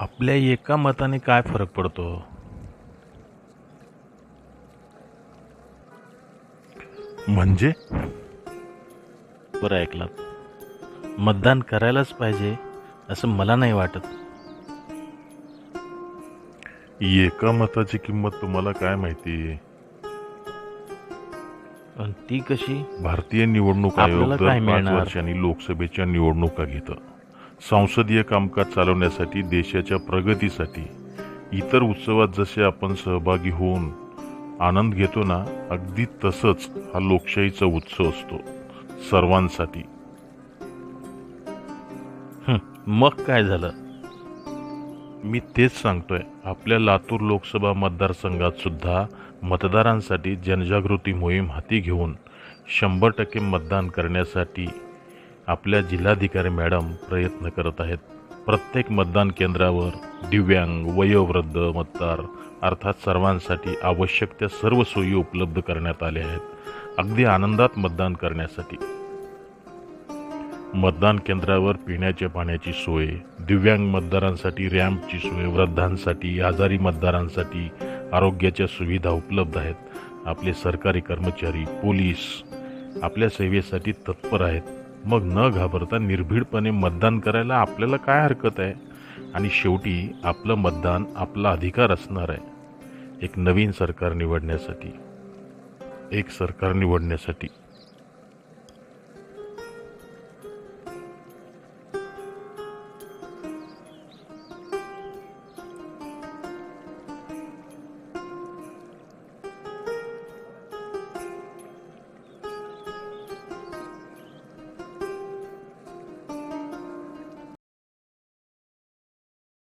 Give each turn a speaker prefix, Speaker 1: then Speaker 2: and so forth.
Speaker 1: आपल्या एका मताने काय फरक पडतो?
Speaker 2: म्हणजे?
Speaker 1: बरं ऐकलात मतदान करायलाच पाहिजे असं मला नाही वाटत.
Speaker 2: एका मताची किंमत तुम्हाला काय माहिती?
Speaker 1: पण ती कशी?
Speaker 2: भारतीय निवडणूक आयोग? वर्षांनी लोकसभेच्या निवडणुका घेतं. संसदीय कामकाज चालवण्यासाठी देशाच्या प्रगतीसाठी इतर उत्सवात जसे आपण सहभागी होऊन आनंद घेतो ना अगदी तसंच हा लोकशाहीचा उत्सव असतो सर्वांसाठी.
Speaker 1: मग काय झालं?
Speaker 2: मी तेच सांगतोय आपल्या लातूर लोकसभा मतदारसंघात सुद्धा मतदारांसाठी जनजागृती मोहीम हाती घेऊन शंभर टक्के मतदान करण्यासाठी आपल्या जिल्हाधिकारी मॅडम प्रयत्न करत आहेत. प्रत्येक मतदान केंद्रावर दिव्यांग वयोवृद्ध मतदार अर्थात सर्वांसाठी आवश्यक त्या सर्व सोयी उपलब्ध करण्यात आल्या आहेत. अगदी आनंदात मतदान करण्यासाठी. मतदान केंद्रावर पिण्याच्या पाण्याची सोय दिव्यांग मतदारांसाठी रॅम्पची सोय वृद्धांसाठी आजारी मतदारांसाठी आरोग्याच्या सुविधा उपलब्ध आहेत. आपले सरकारी कर्मचारी पोलीस आपल्या सेवेसाठी तत्पर आहेत. मग न घाबरता निर्भीडपणे मतदान करायला आपल्याला काय हरकत आहे? आणि शेवटी आपलं मतदान आपला अधिकार असणार आहे. एक नवीन सरकार निवडण्यासाठी. एक सरकार निवडण्यासाठी.